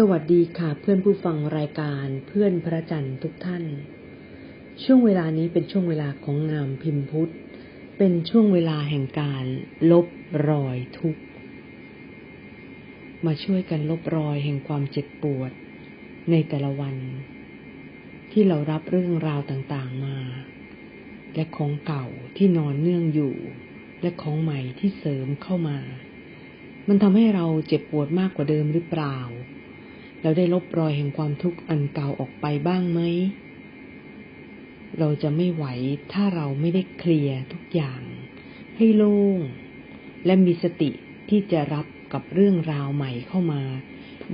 สวัสดีค่ะเพื่อนผู้ฟังรายการเพื่อนพระจันทร์ทุกท่าน ช่วงเวลานี้เป็นช่วงเวลาของงามพิมพ์พุทธ เป็นช่วงเวลาแห่งการลบรอยทุกข์ มาช่วยกันลบรอยแห่งความเจ็บปวด ในแต่ละวัน ที่เรารับเรื่องราวต่างๆมา และของเก่าที่นอนเนื่องอยู่ และของใหม่ที่เสริมเข้ามา มันทำให้เราเจ็บปวดมากกว่าเดิมหรือเปล่า เราได้ลบรอยแห่งความทุกข์อันเก่าออกไปบ้างไหม เราจะไม่ไหวถ้าเราไม่ได้เคลียร์ทุกอย่าง ให้โล่ง และมีสติที่จะรับกับเรื่องราวใหม่เข้ามา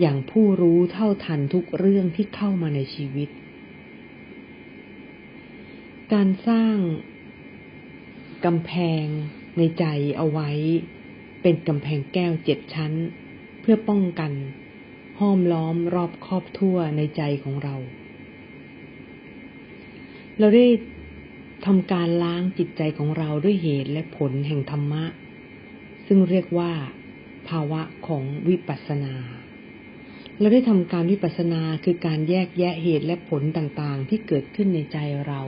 อย่างผู้รู้เท่าทันทุกเรื่องที่เข้ามาในชีวิต การสร้างกำแพงในใจเอาไว้ เป็นกำแพงแก้วเจ็ดชั้น เพื่อป้องกัน ห้อมล้อมรอบครอบทั่วในใจของเรา เราได้ทำการล้างจิตใจของเราด้วยเหตุและผลแห่งธรรมะ ซึ่งเรียกว่า ภาวะของวิปัสสนา เราได้ทำการวิปัสสนาคือการแยกแยะเหตุและผลต่างๆ ที่เกิดขึ้นในใจเรา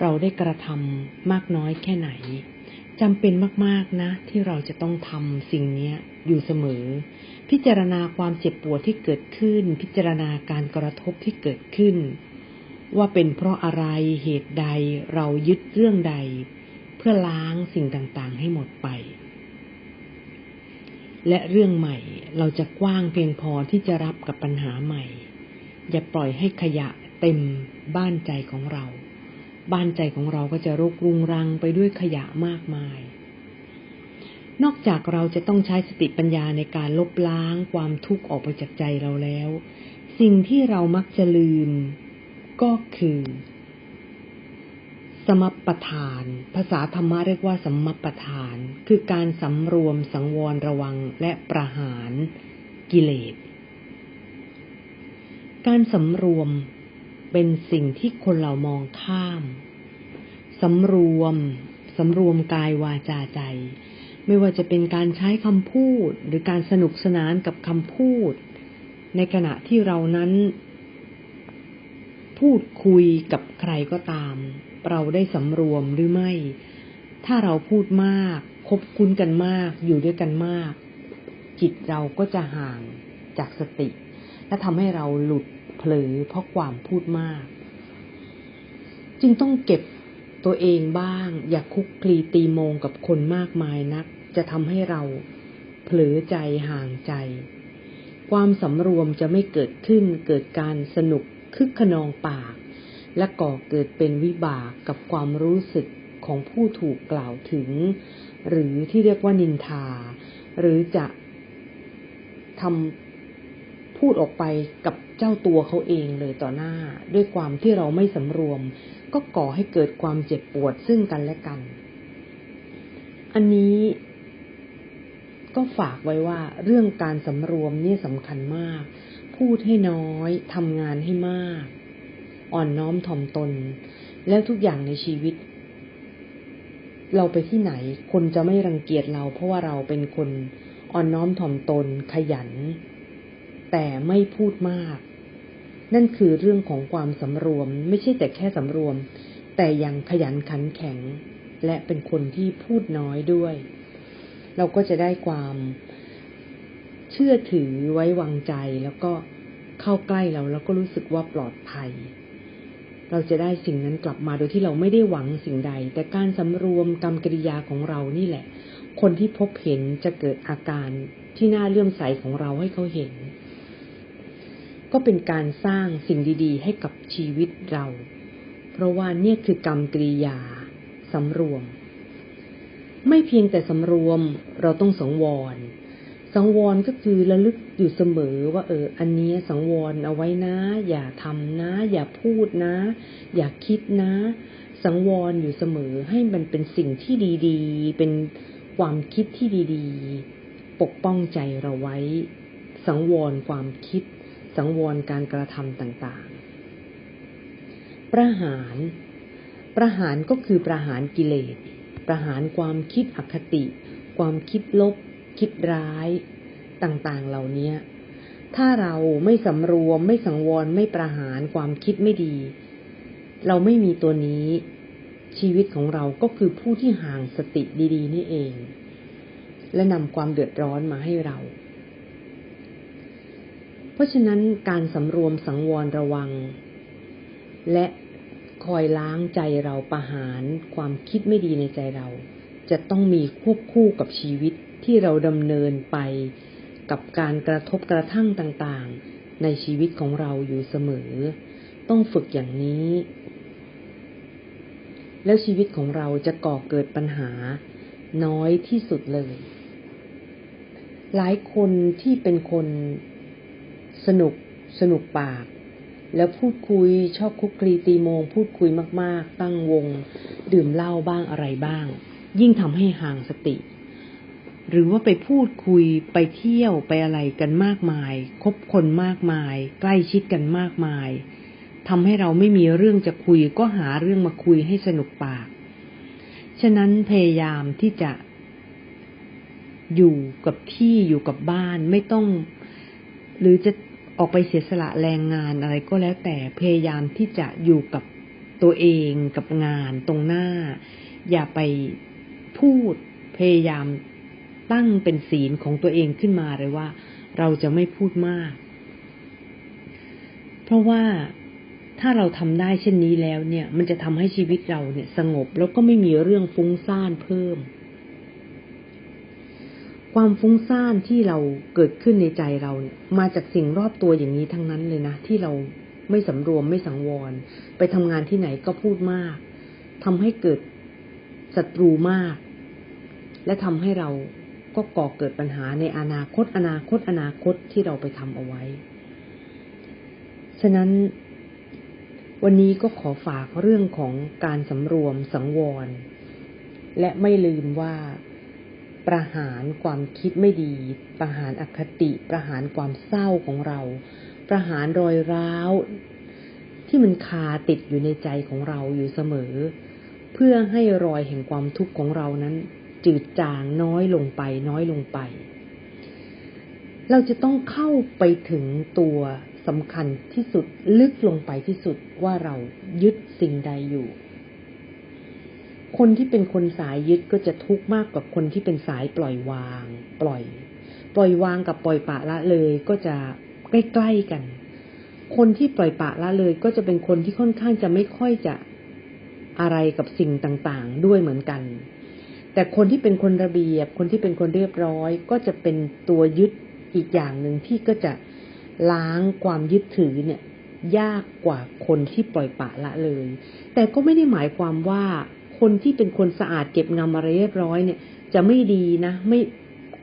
เราได้กระทำมากน้อยแค่ไหน จำเป็นมากๆนะ ที่เราจะต้องทำสิ่งนี้อยู่เสมอ พิจารณาความเจ็บปวดที่เกิดขึ้น พิจารณาการกระทบที่เกิดขึ้น ว่าเป็นเพราะอะไรเหตุใดเรายึดเรื่องใด เพื่อล้างสิ่งต่างๆ ให้หมดไป และเรื่องใหม่เราจะกว้างเพียงพอที่จะรับกับปัญหาใหม่ อย่าปล่อยให้ขยะเต็มบ้านใจของเรา บ้านใจของเราก็จะรกรุงรังไปด้วยขยะมากมาย นอกจากเราจะต้องใช้สติปัญญาในการลบล้างความทุกข์ออกไปจากใจเราแล้ว สิ่งที่เรามักจะลืมก็คือ สมปทาน ภาษาธรรมะเรียกว่าสมปทาน คือการสำรวมสังวรระวังและประหารกิเลส การสำรวม เป็นสิ่งที่คนเรามองข้าม สำรวม สำรวมกายวาจาใจ ไม่ว่าจะเป็นการใช้คำพูด หรือการสนุกสนานกับคำพูด ในขณะที่เรานั้น พูดคุยกับใครก็ตาม เราได้สำรวมหรือไม่ ถ้าเราพูดมาก คบคุ้นกันมาก อยู่ด้วยกันมาก จิตเราก็จะห่างจากสติ และทำให้เราหลุด เผลอเพราะความพูดมาก จึงต้องเก็บตัวเองบ้าง อย่าคุกคลีตีโมงกับคนมากมายนัก จะทำให้เราเผลอใจห่างใจ ความสำรวมจะไม่เกิดขึ้นเกิดการสนุกคึกขนองปาก และก่อเกิดเป็นวิบากกับความรู้สึกของผู้ถูกกล่าวถึง หรือที่เรียกว่านินทา หรือจะทำพูดออกไปกับ เจ้าตัวเขาเองเลยต่อหน้า ด้วยความที่เราไม่สำรวม ก็ก่อให้เกิดความเจ็บปวดซึ่งกันและกัน อันนี้ก็ฝากไว้ว่าเรื่องการสำรวมนี่สำคัญมาก พูดให้น้อยทำงานให้มาก อ่อนน้อมถ่อมตน แล้วทุกอย่างในชีวิต เราไปที่ไหน คนจะไม่รังเกียจเราเพราะว่าเราเป็นคนอ่อนน้อมถ่อมตนขยัน แต่ไม่พูดมาก นั่นคือเรื่องของความสำรวม ไม่ใช่แต่แค่สำรวม แต่ยังขยันขันแข็ง และเป็นคนที่พูดน้อยด้วย เราก็จะได้ความเชื่อถือไว้วางใจแล้วก็เข้าใกล้เราแล้วก็รู้สึกว่าปลอดภัย เราจะได้สิ่งนั้นกลับมาโดยที่เราไม่ได้หวังสิ่งใด แต่การสำรวมกรรมกริยาของเรานี่แหละ คนที่พบเห็นจะเกิดอาการที่น่าเลื่อมใสของเราให้เขาเห็น ก็เป็นการสร้างสิ่งดีๆ ให้กับชีวิตเรา เพราะว่าเนี่ยคือกรรมกริยาสำรวม ไม่เพียงแต่สำรวมเราต้องสังวร สังวรก็คือระลึกอยู่เสมอว่าเออ อันนี้สังวรเอาไว้นะ อย่าทำนะ อย่าพูดนะ อย่าคิดนะ สังวรอยู่เสมอให้มันเป็นสิ่งที่ดีๆ เป็นความคิดที่ดีๆ ปกป้องใจเราไว้ สังวรความคิด สังวรการกระทำต่างๆ ประหาร ประหารก็คือประหารกิเลส ประหารความคิดอคติ ความคิดลบ คิดร้าย ต่างๆ เหล่านี้ถ้าเราไม่สำรวม ไม่สังวรไม่ประหารความคิดไม่ดี เราไม่มีตัวนี้ ชีวิตของเราก็คือผู้ที่ห่างสติดี ๆ นี่เอง และนำความเดือดร้อนมาให้เรา เพราะฉะนั้นการสำรวมสังวรระวัง และคอยล้างใจเราประหารความคิดไม่ดีในใจเรา จะต้องมีควบคู่กับชีวิตที่เราดำเนินไปกับการกระทบกระทั่งต่างๆ ในชีวิตของเราอยู่เสมอ ต้องฝึกอย่างนี้ แล้วชีวิตของเราจะก่อเกิดปัญหาน้อยที่สุดเลย หลายคนที่เป็นคน สนุก สนุกปาก แล้วพูดคุยชอบคุกคลีตีโมง พูดคุยมากๆ ตั้งวง ดื่มเหล้าบ้างอะไรบ้าง ยิ่งทำให้ห่างสติ หรือว่าไปพูดคุยไปเที่ยวไปอะไรกันมากมาย คบคนมากมาย ใกล้ชิดกันมากมายทำให้เราไม่มีเรื่องจะคุยก็หาเรื่องมาคุยให้สนุกปาก ฉะนั้นพยายามที่จะอยู่กับที่อยู่กับบ้านไม่ต้อง หรือจะ ออกไปเสียสละแรงงานอะไรก็แล้วแต่พยายามที่จะอยู่กับตัวเองกับงานตรงหน้า อย่าไปพูดพยายามตั้งเป็นศีลของตัวเองขึ้นมาเลยว่า เราจะไม่พูดมาก เพราะว่าถ้าเราทำได้เช่นนี้แล้วเนี่ย มันจะทำให้ชีวิตเราเนี่ยสงบแล้วก็ไม่มีเรื่องฟุ้งซ่านเพิ่ม ความฟุ้งซ่านที่เราเกิดขึ้นในใจเราเนี่ยมาจากสิ่งรอบตัวอย่างนี้ทั้งนั้นเลยนะ ที่เราไม่สำรวมไม่สังวร ไปทำงานที่ไหนก็พูดมากทำให้เกิดศัตรูมาก และทำให้เราก็ก่อเกิดปัญหาในอนาคต อนาคต อนาคตที่เราไปทำเอาไว้ ฉะนั้น วันนี้ก็ขอฝากเรื่องของการสำรวมสังวร และไม่ลืมว่า ประหารความคิดไม่ดี ประหารอคติ ประหารความเศร้าของเรา ประหารรอยร้าว ที่มันคาติดอยู่ในใจของเราอยู่เสมอ เพื่อให้รอยแห่งความทุกข์ของเรานั้น จืดจางน้อยลงไป น้อยลงไป เราจะต้องเข้าไปถึงตัวสำคัญที่สุดลึกลงไปที่สุดว่าเรายึดสิ่งใดอยู่ คนที่เป็นคนสายยึดก็จะทุกข์มากกว่าคนที่เป็นสายปล่อยวาง ปล่อย ปล่อยวางกับปล่อยปะละเลยก็จะใกล้ๆกัน คนที่ปล่อยปะละเลยก็จะเป็นคนที่ค่อนข้างจะไม่ค่อยจะอะไรกับสิ่งต่างๆ ด้วยเหมือนกัน แต่คนที่เป็นคนระเบียบ คนที่เป็นคนเรียบร้อย ก็จะเป็นตัวยึดอีกอย่างหนึ่งที่ก็จะล้างความยึดถือเนี่ยยากกว่าคนที่ปล่อยปะละเลย แต่ก็ไม่ได้หมายความว่า คนที่เป็นคนสะอาดเก็บงำอะไรเรียบร้อยเนี่ย จะไม่ดีนะ ไม่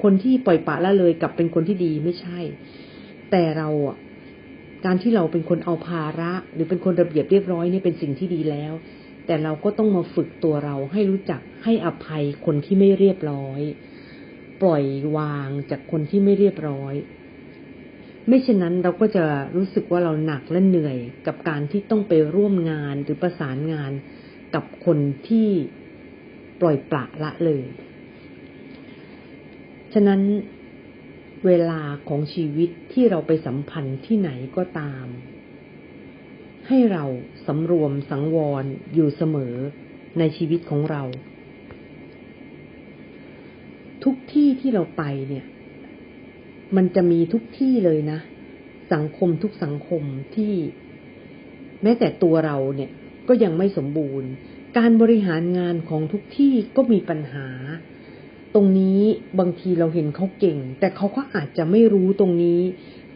คนที่ปล่อยปะละเลยกับเป็นคนที่ดีไม่ใช่ แต่เราอะการที่เราเป็นคนเอาภาระ หรือเป็นคนระเบียบเรียบร้อยเนี่ยเป็นสิ่งที่ดีแล้ว แต่เราก็ต้องมาฝึกตัวเราให้รู้จักให้อภัยคนที่ไม่เรียบร้อย ปล่อยวางจากคนที่ไม่เรียบร้อย ไม่เช่นนั้นเราก็จะรู้สึกว่าเราหนักและเหนื่อยกับการที่ต้องไปร่วมงานหรือประสานงาน กับคนที่ปล่อยปละละเลย ฉะนั้นเวลาของชีวิตที่เราไปสัมพันธ์ที่ไหนก็ตาม ให้เราสำรวมสังวรอยู่เสมอในชีวิตของเรา ทุกที่ที่เราไปเนี่ย มันจะมีทุกที่เลยนะ สังคมทุกสังคมที่ แม้แต่ตัวเราเนี่ย ก็ยังไม่สมบูรณ์ การบริหารงานของทุกที่ก็มีปัญหา ตรงนี้บางทีเราเห็นเขาเก่ง แต่เขาก็อาจจะไม่รู้ตรงนี้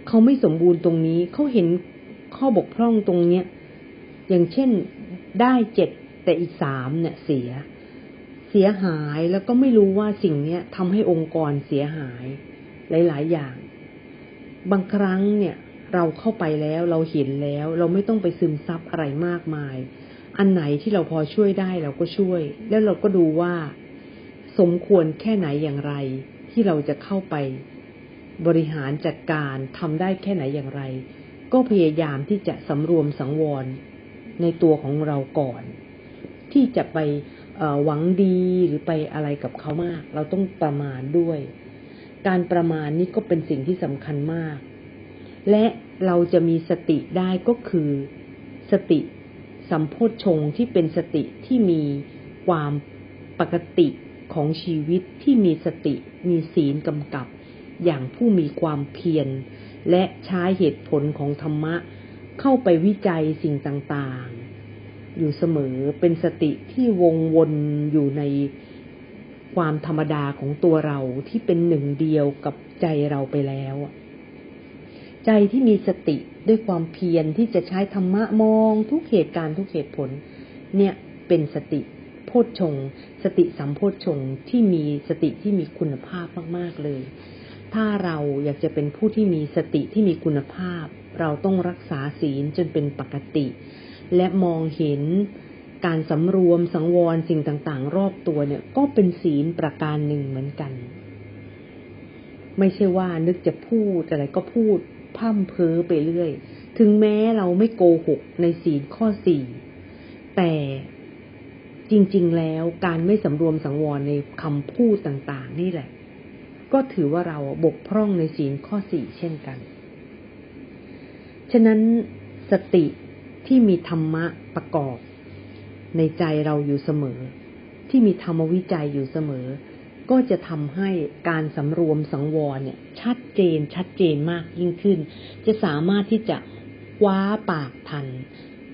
เขาไม่สมบูรณ์ตรงนี้ เขาเห็นข้อบกพร่องตรงเนี้ย อย่างเช่นได้เจ็ดแต่อีกสามเนี่ยเสีย เสียหายแล้วก็ไม่รู้ว่าสิ่งเนี้ยทำให้องค์กรเสียหาย หลาย ๆ อย่าง บางครั้งเนี่ย เราเข้าไปแล้วเราเห็นแล้ว เราไม่ต้องไปซึมซับอะไรมากมาย อันไหนที่เราพอช่วยได้เราก็ช่วย แล้วเราก็ดูว่า สมควรแค่ไหนอย่างไร ที่เราจะเข้าไป บริหารจัดการทำได้แค่ไหนอย่างไร ก็พยายามที่จะสำรวมสังวรในตัวของเราก่อน ที่จะไปหวังดีหรือไปอะไรกับเขามาก เราต้องประมาณด้วย การประมาณนี้ก็เป็นสิ่งที่สำคัญมาก และเราจะมีสติได้ก็คือ สติสัมโพชฌงค์ที่เป็นสติที่มีความปกติของชีวิตที่มีสติมีศีลกำกับ อย่างผู้มีความเพียร และใช้เหตุผลของธรรมะ เข้าไปวิจัยสิ่งต่างๆ อยู่เสมอเป็นสติที่วงวนอยู่ในความธรรมดาของตัวเราที่เป็นหนึ่งเดียวกับใจเราไปแล้ว ใจที่มีสติด้วยความเพียรที่จะใช้ธรรมะมองทุกเหตุการณ์ทุกเหตุผล เนี่ยเป็นสติโพชฌงสติสัมโพชฌงที่มีสติที่มีคุณภาพมาก ๆ เลย ถ้าเราอยากจะเป็นผู้ที่มีสติที่มีคุณภาพ เราต้องรักษาศีลจนเป็นปกติ และมองเห็นการสำรวมสังวรสิ่งต่าง ๆ รอบตัวเนี่ย ก็เป็นศีลประการหนึ่งเหมือนกัน ไม่ใช่ว่านึกจะพูดอะไรก็พูด พ่ำเพ้อไปเรื่อย ถึงแม้เราไม่โกหกในศีลข้อสี่ แต่จริง ๆ แล้วการไม่สำรวมสังวรในคำพูดต่าง ๆ นี่แหละ ก็ถือว่าเราบกพร่องในศีลข้อสี่เช่นกัน ฉะนั้นสติที่มีธรรมะประกอบ ในใจเราอยู่เสมอ ที่มีธรรมวิจัยอยู่เสมอ ก็จะทำให้การสำรวมสังวรเนี่ย ชัดเจนชัดเจนมากยิ่งขึ้น จะสามารถที่จะคว้าปากทัน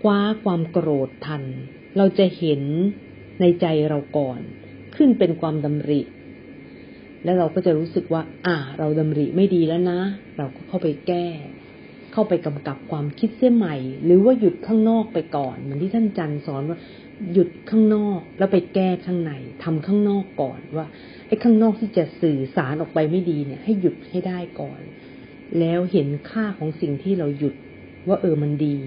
คว้าความโกรธทัน เราจะเห็นในใจเราก่อน ขึ้นเป็นความดำริ แล้วเราก็จะรู้สึกว่า อ่า เราดำริไม่ดีแล้วนะ เราก็เข้าไปแก้ เข้าไปกำกับความคิดเสียใหม่ หรือว่าหยุดข้างนอกไปก่อน เหมือนที่ท่านจันสอนว่า หยุดข้างนอกแล้วไปแก้ข้างในทำข้างนอกก่อนว่าไอ้ข้างนอกที่จะสื่อสารออกไปไม่ดีเนี่ย ให้หยุดให้ได้ก่อน แล้วเห็นค่าของสิ่งที่เราหยุดว่าเออมันดี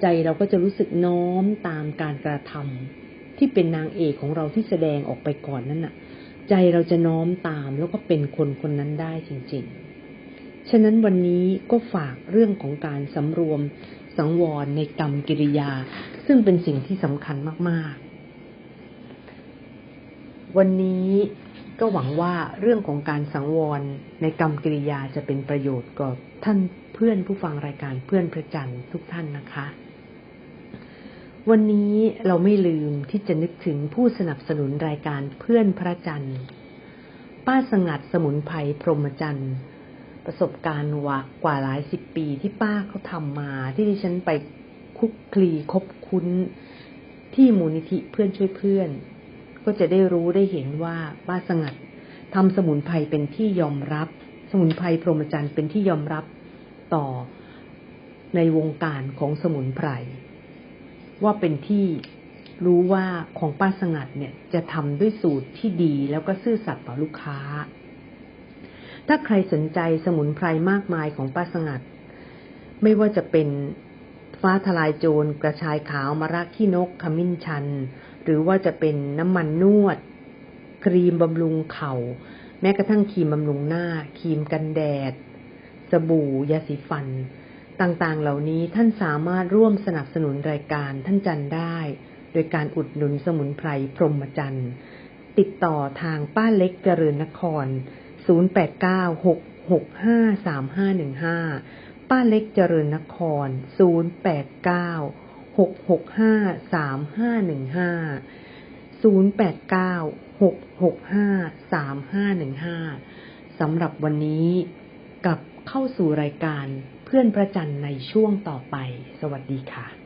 ใจเราก็จะรู้สึกน้อมตามการกระทำที่เป็นนางเอกของเราที่แสดงออกไปก่อนนั่นน่ะ ใจเราจะน้อมตามแล้วก็เป็นคนคนนั้นได้จริง ๆ ฉะนั้นวันนี้ก็ฝากเรื่องของการสำรวมสังวรในกรรมกิริยา ซึ่งเป็นสิ่งที่สำคัญมาก ๆ วันนี้ก็หวังว่าเรื่องของการสังวรในกรรมกิริยาจะเป็นประโยชน์กับท่านเพื่อนผู้ฟังรายการเพื่อนพระจันทร์ทุกท่านนะคะ วันนี้เราไม่ลืมที่จะนึกถึงผู้สนับสนุนรายการเพื่อนพระจันทร์ ป้าสงัดสมุนไพรพรหมจันทร์ประสบการณ์ว่ากว่าหลายสิบปีที่ป้าเขาทำมาที่ดิฉันไป คุกคลีคบคุ้น ที่มูลนิธิเพื่อนช่วยเพื่อน ก็จะได้รู้ได้เห็นว่าป้าสงัดทำสมุนไพรเป็นที่ยอมรับ สมุนไพรพรหมจรรย์เป็นที่ยอมรับต่อในวงการของสมุนไพรว่าเป็นที่รู้ว่าของป้าสงัดเนี่ยจะทำด้วยสูตรที่ดีแล้วก็ซื่อสัตย์ต่อลูกค้า ถ้าใครสนใจสมุนไพรมากมายของป้าสงัด ไม่ว่าจะเป็น ฟ้าทลายโจรกระชายขาวมะระขี้นกขมิ้นชัน หรือว่าจะเป็นน้ำมันนวด ครีมบำรุงเขา่า แม้กระทั่งครีมบำรุงหน้า ครีมกันแดด สบู่ยาสีฟัน ต่างๆ เหล่านี้ท่านสามารถร่วมสนับสนุนรายการท่านจันได้ โดยการอุดหนุนสมุนไพรพรหมจันทร์ติดต่อทางป้าเล็กเจริญนคร 0 8 9 6 6 5 3 5 1 5 ป้าเล็กเจริญนคร 0 8 9 6 6 5 3 5 1 5 0 8 9 6 6 5 3 5 1 5 สำหรับวันนี้กับเข้าสู่รายการเพื่อนประจันในช่วงต่อไป สวัสดีค่ะ